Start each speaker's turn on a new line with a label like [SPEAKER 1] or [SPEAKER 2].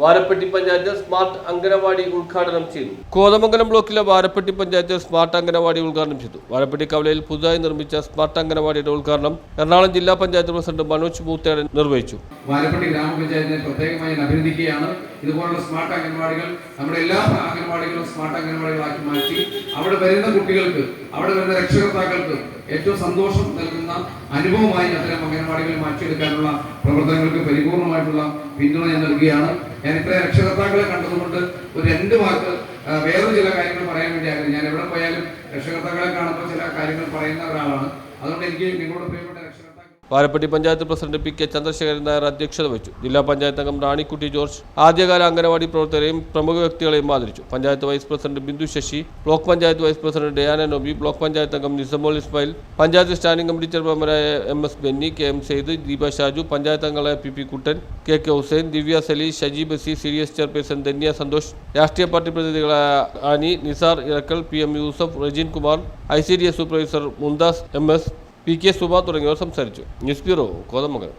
[SPEAKER 1] Varappetty panchayat smart anganwadi ഉദ്ഘാടനം ചെയ്തു. കോതമംഗലം ബ്ലോക്കിലെ വാരപ്പെട്ടി പഞ്ചായത്ത് സ്മാർട്ട് അംഗനവാടി ഉദ്ഘാടനം ചെയ്തു. വാരപ്പെട്ടി കവലയിൽ പുതുതായി നിർമ്മിച്ച സ്മാർട്ട് അംഗനവാടിയുടെ ഉദ്ഘാടനം എറണാകുളം ജില്ലാ പഞ്ചായത്ത് പ്രസിഡന്റ് മനോജ് മൂത്തേടൻ നിർവഹിച്ചു.
[SPEAKER 2] വാരപ്പള്ളി ഗ്രാമപഞ്ചായത്തിനെ പ്രത്യേകമായി ഞാൻ അഭിനന്ദിക്കുകയാണ്. ഇതുപോലുള്ള സ്മാർട്ട് അംഗൻവാടികൾ നമ്മുടെ എല്ലാ അംഗൻവാടികളും സ്മാർട്ട് അംഗൻവാടികളാക്കി മാറ്റി അവിടെ വരുന്ന കുട്ടികൾക്ക് അവിടെ വരുന്ന രക്ഷകർത്താക്കൾക്ക് ഏറ്റവും സന്തോഷം നൽകുന്ന അനുഭവമായി അത്തരം അംഗൻവാടികൾ മാറ്റിയെടുക്കാനുള്ള പ്രവർത്തനങ്ങൾക്ക് പരിപൂർണമായിട്ടുള്ള പിന്തുണ ഞാൻ നൽകുകയാണ്. ഞാൻ ഇത്രയും രക്ഷകർത്താക്കളെ കണ്ടതുകൊണ്ട് ഒരു രണ്ട് വാക്ക് വേറെ ചില കാര്യങ്ങൾ പറയാൻ വേണ്ടി ആഗ്രഹം ഞാൻ എവിടെ പോയാലും രക്ഷകർത്താക്കളെ കാണുമ്പോൾ ചില കാര്യങ്ങൾ പറയുന്ന ഒരാളാണ്. അതുകൊണ്ട് എനിക്ക് നിങ്ങളുടെ പ്രിയപ്പെട്ട രക്ഷകർത്താക്കൾ
[SPEAKER 1] Varappetty panchayat president P K Chandrasekharan Nair അധ്യക്ഷത വഹിച്ചു. ജില്ലാ പഞ്ചായത്ത് അംഗം റാണിക്കുട്ടി ജോർജ് ആദ്യകാല അംഗനവാടി പ്രവർത്തകരെയും പ്രമുഖ വ്യക്തികളെയും ആദരിച്ചു. Panchayat vice president Bindu Sasi block panchayat vice president Diana Nobi block panchayat അംഗം Nisamol Ismail panchayat standing committee ചെയർമാൻമാരായ M S Benny K M Saeed Deepa Shaju panchayat അംഗങ്ങളായ P P Kuttan K K Hussain Divya Sali Shaji Basi C D S chairperson Dhanya Santhosh രാഷ്ട്രീയ party പ്രതിനിധികളായ Annie Nisar Irakkal P M Yusuf Rejeen Kumar I C D S supervisor Mumtaz M S P K Suba തുടങ്ങിയവർ സംസാരിച്ചു. News bureau Kothamangalam.